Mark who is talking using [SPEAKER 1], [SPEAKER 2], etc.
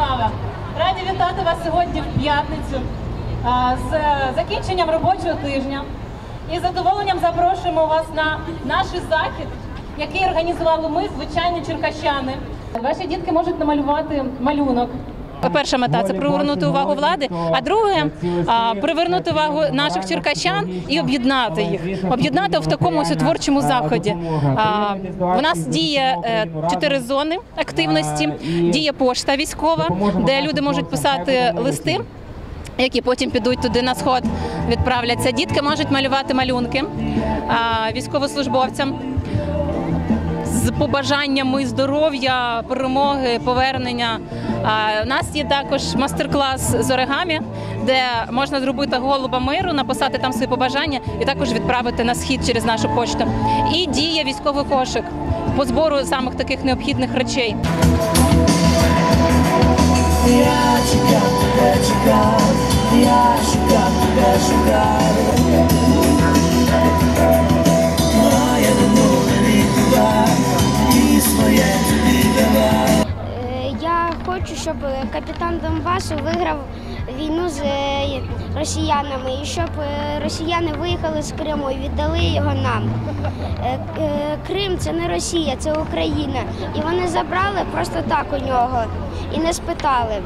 [SPEAKER 1] слава! Раді вітати вас сьогодні в п'ятницю з закінченням робочого тижня. І з задоволенням запрошуємо вас на наш захід, який організували ми, звичайні черкащани. Ваші дітки можуть намалювати малюнок. Перша мета це привернути увагу влади, а друге привернути увагу наших черкащан і об'єднати їх, об'єднати в такому творчому заході. У нас діє е, чотири зони активності, діє пошта військова, де люди можуть писати листи. Які потім підуть туди на сход, відправляться. Дітки можуть малювати малюнки військовослужбовцям з побажаннями здоров'я, перемоги, повернення. У нас є також мастер-клас з оригамі, де можна зробити голуба миру, написати там свої побажання і також відправити на схід через нашу почту. І діє військовий кошик по збору самих таких необхідних речей.
[SPEAKER 2] Я чекав, тебе чекав, я шукав, тебе шукав.
[SPEAKER 3] Хочу, щоб капітан Донбасу виграв війну з е, росіянами і щоб е, росіяни виїхали з Криму і віддали його нам. Е, е, Крим це не Росія, це Україна. І вони забрали просто так у нього і не спитали.